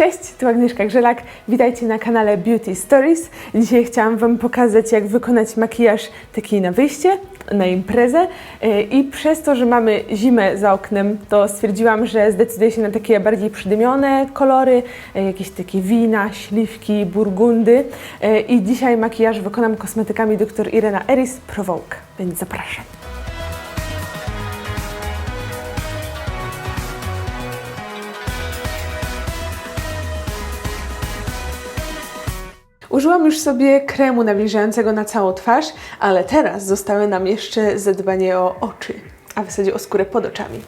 Cześć, tu Agnieszka Grzelak. Witajcie na kanale Beauty Stories. Dzisiaj chciałam Wam pokazać, jak wykonać makijaż taki na wyjście, na imprezę. Yy, I przez to, że mamy zimę za oknem, to stwierdziłam, że zdecyduję się na takie bardziej przydymione kolory, yy, jakieś takie wina, śliwki, burgundy. Yy, I dzisiaj makijaż wykonam kosmetykami dr Irena Eris Provoke, więc zapraszam. Użyłam już sobie kremu nawilżającego na całą twarz, ale teraz zostały nam jeszcze zadbanie o oczy, a w zasadzie o skórę pod oczami.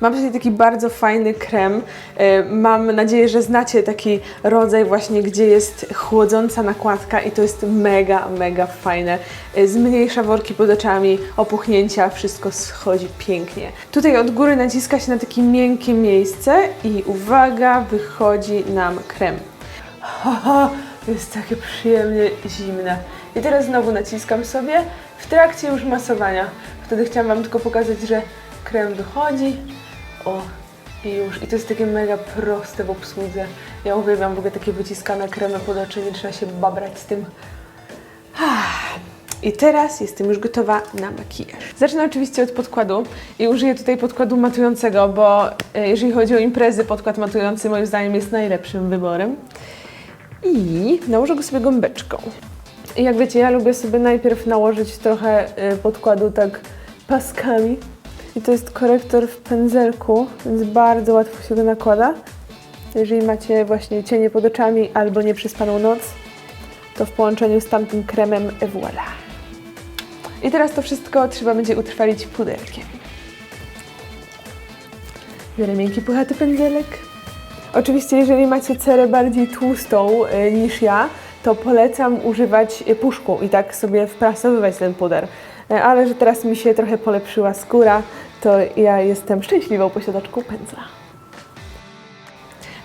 Mam tutaj taki bardzo fajny krem. E, Mam nadzieję, że znacie taki rodzaj właśnie, gdzie jest chłodząca nakładka i to jest mega, mega fajne. E, Zmniejsza worki pod oczami, opuchnięcia, wszystko schodzi pięknie. Tutaj od góry naciska się na takie miękkie miejsce i uwaga, wychodzi nam krem. Haha, jest takie przyjemnie zimne. I teraz znowu naciskam sobie w trakcie już masowania. Wtedy chciałam Wam tylko pokazać, że krem wychodzi. O, i już. I to jest takie mega proste w obsłudze. Ja uwielbiam w ogóle takie wyciskane kremy pod oczy, nie trzeba się babrać z tym. I teraz jestem już gotowa na makijaż. Zacznę oczywiście od podkładu i użyję tutaj podkładu matującego, bo e, jeżeli chodzi o imprezy, podkład matujący moim zdaniem jest najlepszym wyborem. I nałożę go sobie gąbeczką. I jak wiecie, ja lubię sobie najpierw nałożyć trochę y, podkładu tak paskami. I to jest korektor w pędzelku, więc bardzo łatwo się go nakłada. Jeżeli macie właśnie cienie pod oczami albo nieprzespaną noc, to w połączeniu z tamtym kremem voilà. I teraz to wszystko trzeba będzie utrwalić puderkiem. Biorę miękki, puchaty pędzelek. Oczywiście, jeżeli macie cerę bardziej tłustą y, niż ja, to polecam używać puszku i tak sobie wprasowywać ten puder. Y, ale że teraz mi się trochę polepszyła skóra, to ja jestem szczęśliwą posiadaczką pędzla.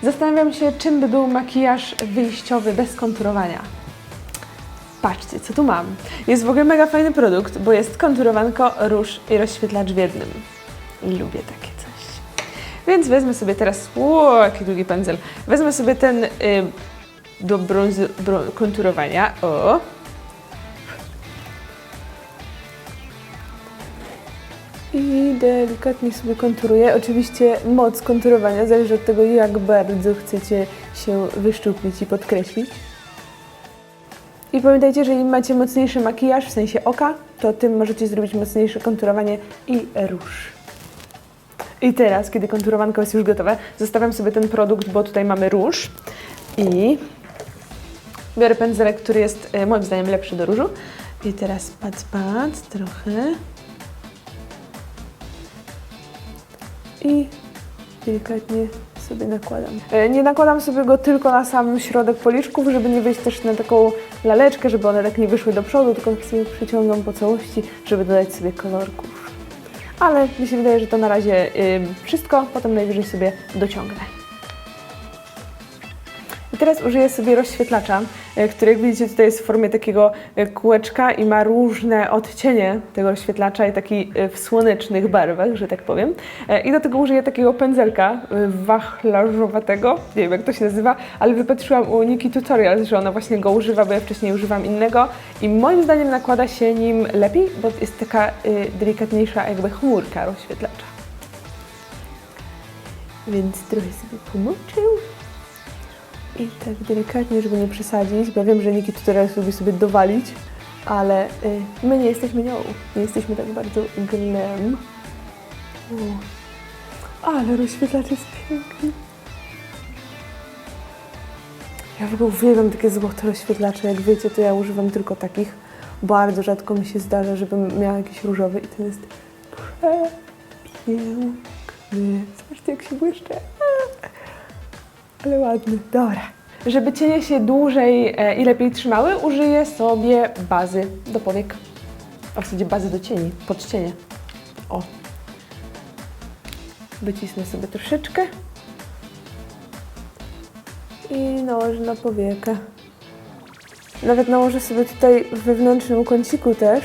Zastanawiam się, czym by był makijaż wyjściowy bez konturowania. Patrzcie, co tu mam. Jest w ogóle mega fajny produkt, bo jest konturowanko, róż i rozświetlacz w jednym. I lubię takie. Więc wezmę sobie teraz, ło, jaki długi pędzel. Wezmę sobie ten y, do brązu, brą, konturowania. O. I delikatnie sobie konturuję. Oczywiście moc konturowania zależy od tego, jak bardzo chcecie się wyszczuplić i podkreślić. I pamiętajcie, że im macie mocniejszy makijaż, w sensie oka, to tym możecie zrobić mocniejsze konturowanie i róż. I teraz, kiedy konturowanko jest już gotowe, zostawiam sobie ten produkt, bo tutaj mamy róż i biorę pędzelek, który jest e, moim zdaniem lepszy do różu. I teraz pac, pac, trochę. I delikatnie sobie nakładam. E, Nie nakładam sobie go tylko na sam środek policzków, żeby nie wyjść też na taką laleczkę, żeby one tak nie wyszły do przodu, tylko sobie przyciągam po całości, żeby dodać sobie kolorków. Ale mi się wydaje, że to na razie wszystko, potem najwyżej sobie dociągnę. Teraz użyję sobie rozświetlacza, y, który jak widzicie tutaj jest w formie takiego y, kółeczka i ma różne odcienie tego rozświetlacza i taki y, w słonecznych barwach, że tak powiem. I do tego użyję takiego pędzelka wachlarzowatego, nie wiem jak to się nazywa, ale wypatrzyłam u Niki Tutorial, że ona właśnie go używa, bo ja wcześniej używam innego i moim zdaniem nakłada się nim lepiej, bo jest taka delikatniejsza jakby chmurka rozświetlacza. Więc trochę sobie pomoczył. I tak delikatnie, żeby nie przesadzić, bo wiem, że Niki Tutorial lubi sobie dowalić, ale y, my nie jesteśmy nią. Nie jesteśmy tak bardzo glam. O, ale rozświetlacz jest piękny. Ja w ogóle uwielbiam takie złote rozświetlacze. Jak wiecie, to ja używam tylko takich. Bardzo rzadko mi się zdarza, żebym miała jakiś różowy i ten jest przepiękny. Zobaczcie, jak się błyszczy. Ale ładny. Dobra. Żeby cienie się dłużej e, i lepiej trzymały, użyję sobie bazy do powiek. A w zasadzie bazy do cieni, pod cienie. O. Wycisnę sobie troszeczkę. I nałożę na powiekę. Nawet nałożę sobie tutaj w wewnętrznym kąciku też,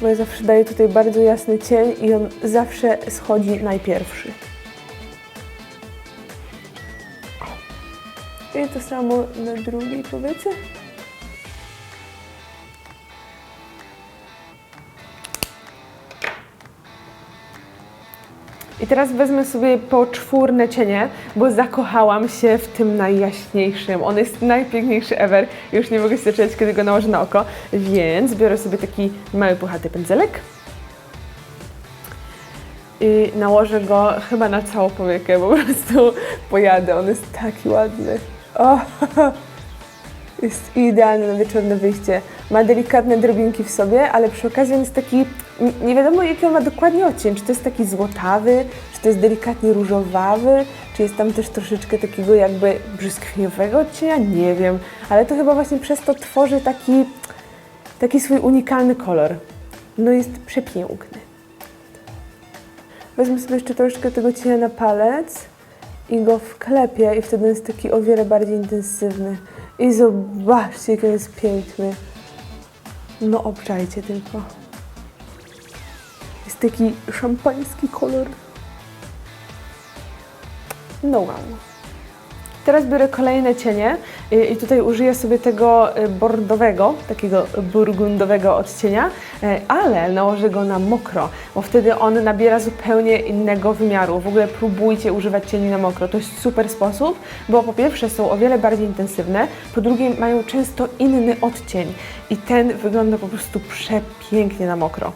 bo ja zawsze daję tutaj bardzo jasny cień i on zawsze schodzi najpierwszy. To samo na drugiej powiece. I teraz wezmę sobie poczwórne cienie, bo zakochałam się w tym najjaśniejszym. On jest najpiękniejszy ever. Już nie mogę się doczekać, kiedy go nałożę na oko. Więc biorę sobie taki mały, puchaty pędzelek. I nałożę go chyba na całą powiekę, po prostu pojadę. On jest taki ładny. O, jest idealny na wieczorne wyjście. Ma delikatne drobinki w sobie, ale przy okazji on jest taki, nie wiadomo jaki on ma dokładnie odcień, czy to jest taki złotawy, czy to jest delikatnie różowawy, czy jest tam też troszeczkę takiego jakby brzoskwiniowego odcienia, nie wiem, ale to chyba właśnie przez to tworzy taki, taki swój unikalny kolor. No jest przepiękny. Wezmę sobie jeszcze troszeczkę tego cienia na palec i go wklepię i wtedy jest taki o wiele bardziej intensywny. I zobaczcie, jaki jest piękny. No obczajcie tylko. Jest taki szampański kolor. No wow. Teraz biorę kolejne cienie i- tutaj użyję sobie tego y, bordowego, takiego burgundowego odcienia, y, ale nałożę go na mokro, bo wtedy on nabiera zupełnie innego wymiaru. W ogóle próbujcie używać cieni na mokro, to jest super sposób, bo po pierwsze są o wiele bardziej intensywne, po drugie mają często inny odcień i ten wygląda po prostu przepięknie na mokro.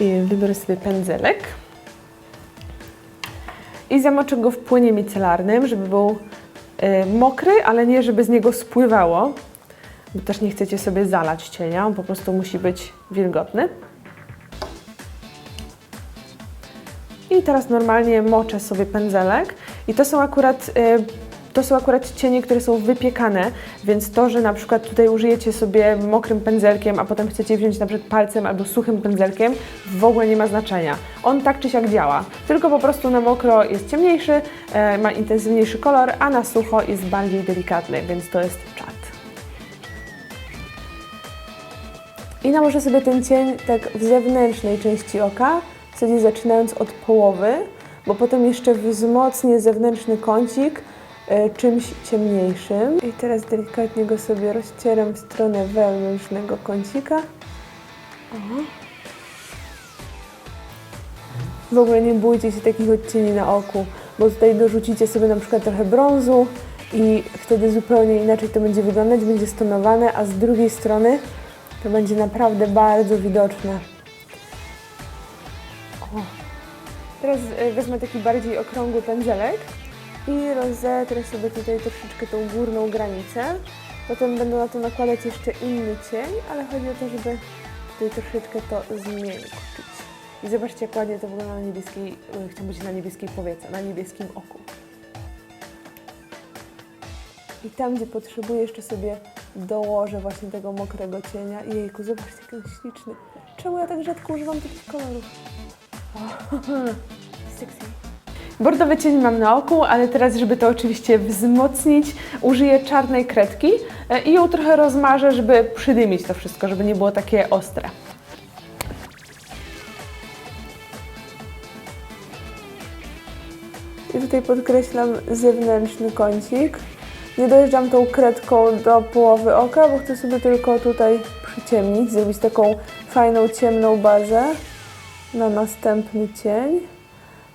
I wybiorę sobie pędzelek i zamoczę go w płynie micelarnym, żeby był y, mokry, ale nie żeby z niego spływało, bo też nie chcecie sobie zalać cienia, on po prostu musi być wilgotny. I teraz normalnie moczę sobie pędzelek i to są akurat y, to są akurat cienie, które są wypiekane, więc to, że na przykład tutaj użyjecie sobie mokrym pędzelkiem, a potem chcecie wziąć na przykład palcem albo suchym pędzelkiem, w ogóle nie ma znaczenia. On tak czy siak działa, tylko po prostu na mokro jest ciemniejszy, e, ma intensywniejszy kolor, a na sucho jest bardziej delikatny, więc to jest czat. I nałożę sobie ten cień tak w zewnętrznej części oka, w zaczynając od połowy, bo potem jeszcze wzmocnię zewnętrzny kącik czymś ciemniejszym. I teraz delikatnie go sobie rozcieram w stronę wewnętrznego kącika. W ogóle nie bójcie się takich odcieni na oku, bo tutaj dorzucicie sobie na przykład trochę brązu i wtedy zupełnie inaczej to będzie wyglądać, będzie stonowane, a z drugiej strony to będzie naprawdę bardzo widoczne. O. Teraz e, wezmę taki bardziej okrągły pędzelek i rozetrę sobie tutaj troszeczkę tą górną granicę. Potem będę na to nakładać jeszcze inny cień, ale chodzi o to, żeby tutaj troszeczkę to zmiękczyć. I zobaczcie, jak ładnie to wygląda na niebieskiej, e, chciałam powiedzieć na niebieskiej powiece, na niebieskim oku. I tam, gdzie potrzebuję, jeszcze sobie dołożę właśnie tego mokrego cienia. Jejku, zobaczcie, jaki śliczny. Czemu ja tak rzadko używam takich kolorów? O. Bordowy cień mam na oku, ale teraz, żeby to oczywiście wzmocnić, użyję czarnej kredki e, i ją trochę rozmarzę, żeby przydymić to wszystko, żeby nie było takie ostre. I tutaj podkreślam zewnętrzny kącik. Nie dojeżdżam tą kredką do połowy oka, bo chcę sobie tylko tutaj przyciemnić, zrobić taką fajną, ciemną bazę na następny cień.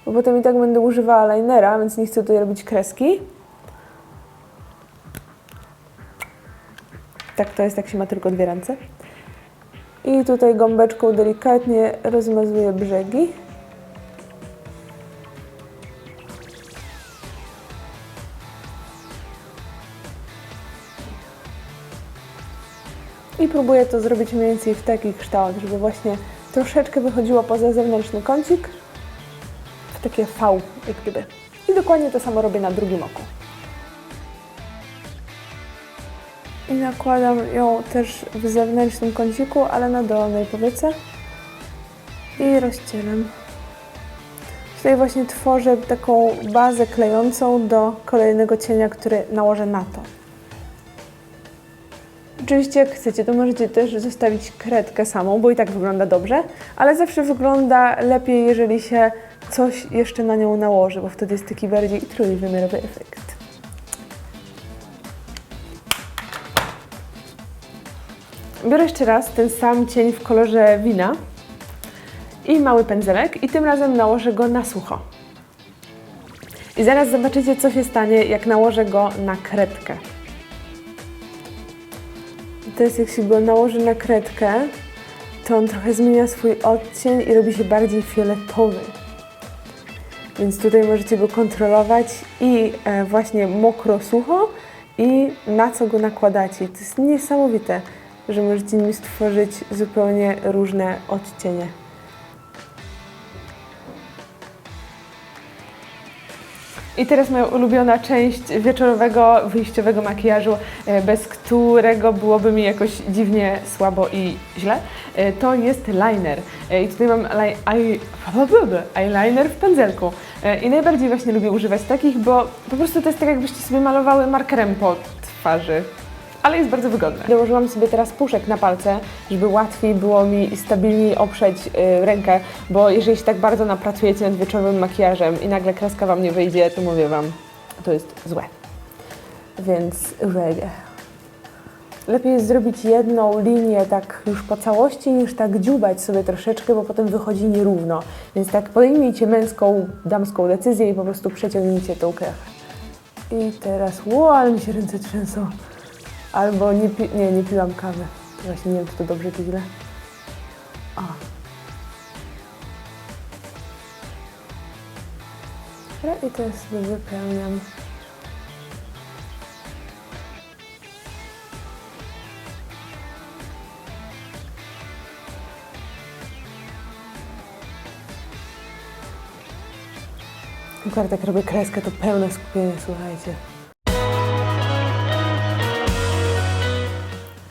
Bo potem i tak będę używała linera, więc nie chcę tutaj robić kreski. Tak to jest, jak się ma tylko dwie ręce. I tutaj gąbeczką delikatnie rozmazuję brzegi. I próbuję to zrobić mniej więcej w taki kształt, żeby właśnie troszeczkę wychodziło poza zewnętrzny kącik takie V, jak gdyby. I dokładnie to samo robię na drugim oku. I nakładam ją też w zewnętrznym kąciku, ale na dolnej powiece. I rozcieram. Tutaj właśnie tworzę taką bazę klejącą do kolejnego cienia, który nałożę na to. Oczywiście jak chcecie, to możecie też zostawić kredkę samą, bo i tak wygląda dobrze, ale zawsze wygląda lepiej, jeżeli się coś jeszcze na nią nałożę, bo wtedy jest taki bardziej trójwymiarowy efekt. Biorę jeszcze raz ten sam cień w kolorze wina i mały pędzelek i tym razem nałożę go na sucho. I zaraz zobaczycie, co się stanie, jak nałożę go na kredkę. I teraz jak się go nałoży na kredkę, to on trochę zmienia swój odcień i robi się bardziej fioletowy. Więc tutaj możecie go kontrolować i e, właśnie mokro, sucho i na co go nakładacie. To jest niesamowite, że możecie nim stworzyć zupełnie różne odcienie. I teraz moja ulubiona część wieczorowego, wyjściowego makijażu, e, bez którego byłoby mi jakoś dziwnie słabo i źle, e, to jest liner. E, I tutaj mam li- eye- eyeliner w pędzelku. I najbardziej właśnie lubię używać takich, bo po prostu to jest tak jakbyście sobie malowały markerem po twarzy. Ale jest bardzo wygodne. Dołożyłam sobie teraz puszek na palce, żeby łatwiej było mi stabilniej oprzeć y, rękę, bo jeżeli się tak bardzo napracujecie nad wieczorowym makijażem i nagle kreska Wam nie wyjdzie, to mówię Wam, to jest złe. Więc uwaga. Lepiej jest zrobić jedną linię tak już po całości, niż tak dziubać sobie troszeczkę, bo potem wychodzi nierówno. Więc tak podejmijcie męską, damską decyzję i po prostu przeciągnijcie tą krechę. I teraz, ło, ale mi się ręce trzęsą. Albo nie, pi- nie, nie piłam kawy. To właśnie nie wiem, czy to dobrze, czy źle. O. I teraz sobie wypełniam. Akurat jak robię kreskę, to pełne skupienie, słuchajcie.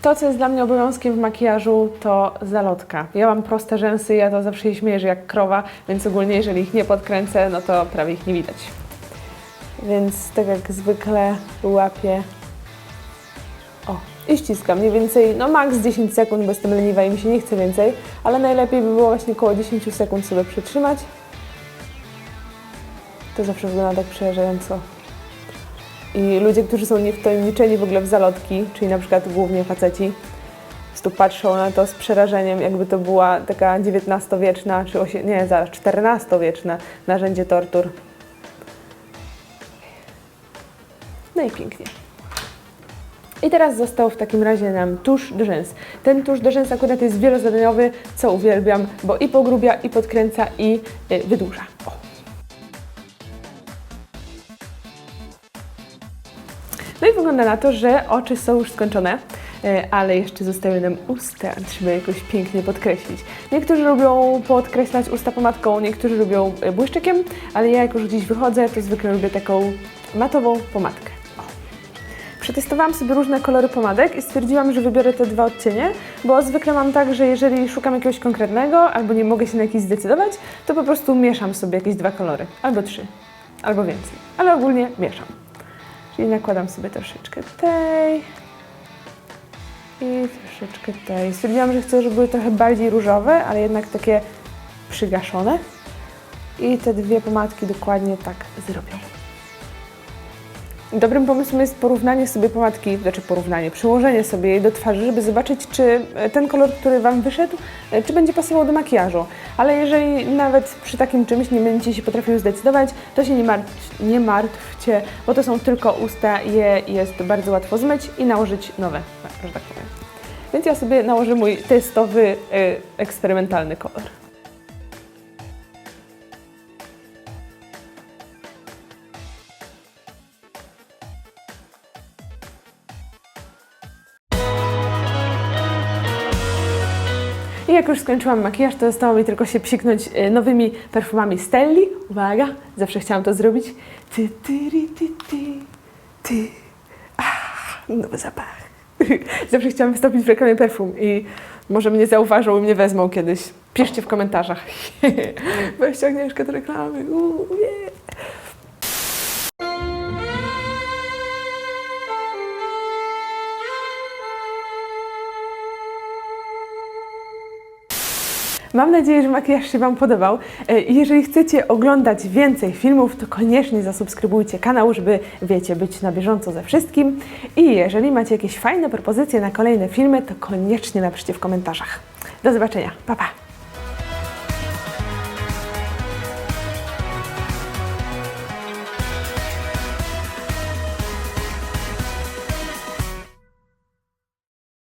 To, co jest dla mnie obowiązkiem w makijażu, to zalotka. Ja mam proste rzęsy, ja to zawsze się śmieję, że jak krowa, więc ogólnie jeżeli ich nie podkręcę, no to prawie ich nie widać. Więc tak jak zwykle łapię. O, i ściskam mniej więcej, no maks 10 sekund, bo jestem leniwa i mi się nie chce więcej, ale najlepiej by było właśnie około 10 sekund sobie przytrzymać. To zawsze wygląda tak przerażająco. I ludzie, którzy są niewtajemniczeni w ogóle w zalotki, czyli na przykład głównie faceci, prostu patrzą na to z przerażeniem, jakby to była taka XIX-wieczna, czy osie, nie, zaraz, XIV-wieczne narzędzie tortur. No i pięknie. I teraz został w takim razie nam tusz do rzęs. Ten tusz do rzęs akurat jest wielozadaniowy, co uwielbiam, bo i pogrubia, i podkręca, i y, wydłuża. O. wygląda na to, że oczy są już skończone, e, ale jeszcze zostały nam usta. Trzeba jakoś pięknie podkreślić. Niektórzy lubią podkreślać usta pomadką, niektórzy lubią e, błyszczykiem, ale ja jak już gdzieś wychodzę, to zwykle lubię taką matową pomadkę. Przetestowałam sobie różne kolory pomadek i stwierdziłam, że wybiorę te dwa odcienie, bo zwykle mam tak, że jeżeli szukam jakiegoś konkretnego albo nie mogę się na jakiś zdecydować, to po prostu mieszam sobie jakieś dwa kolory, albo trzy, albo więcej, ale ogólnie mieszam. Czyli nakładam sobie troszeczkę tej i troszeczkę tej. Stwierdziłam, że chcę, żeby były trochę bardziej różowe, ale jednak takie przygaszone. I te dwie pomadki dokładnie tak zrobią. Dobrym pomysłem jest porównanie sobie pomadki, znaczy porównanie, przyłożenie sobie jej do twarzy, żeby zobaczyć, czy ten kolor, który Wam wyszedł, czy będzie pasował do makijażu. Ale jeżeli nawet przy takim czymś nie będziecie się potrafiły zdecydować, to się nie, martw, nie martwcie, bo to są tylko usta, je jest bardzo łatwo zmyć i nałożyć nowe, że tak powiem. Więc ja sobie nałożę mój testowy, e, eksperymentalny kolor. Jak już skończyłam makijaż, to zostało mi tylko się psiknąć e, nowymi perfumami Stelli. Uwaga, zawsze chciałam to zrobić. Ty, ty, ri, ty, ty, ty. Ach, nowy zapach. Zawsze chciałam wystąpić w reklamie perfum i może mnie zauważą i mnie wezmą kiedyś. Piszcie w komentarzach. Weźcie Agnieszkę do reklamy. Uuu, yeah. Mam nadzieję, że makijaż się Wam podobał. E, Jeżeli chcecie oglądać więcej filmów, to koniecznie zasubskrybujcie kanał, żeby, wiecie, być na bieżąco ze wszystkim. I jeżeli macie jakieś fajne propozycje na kolejne filmy, to koniecznie napiszcie w komentarzach. Do zobaczenia. Pa, pa!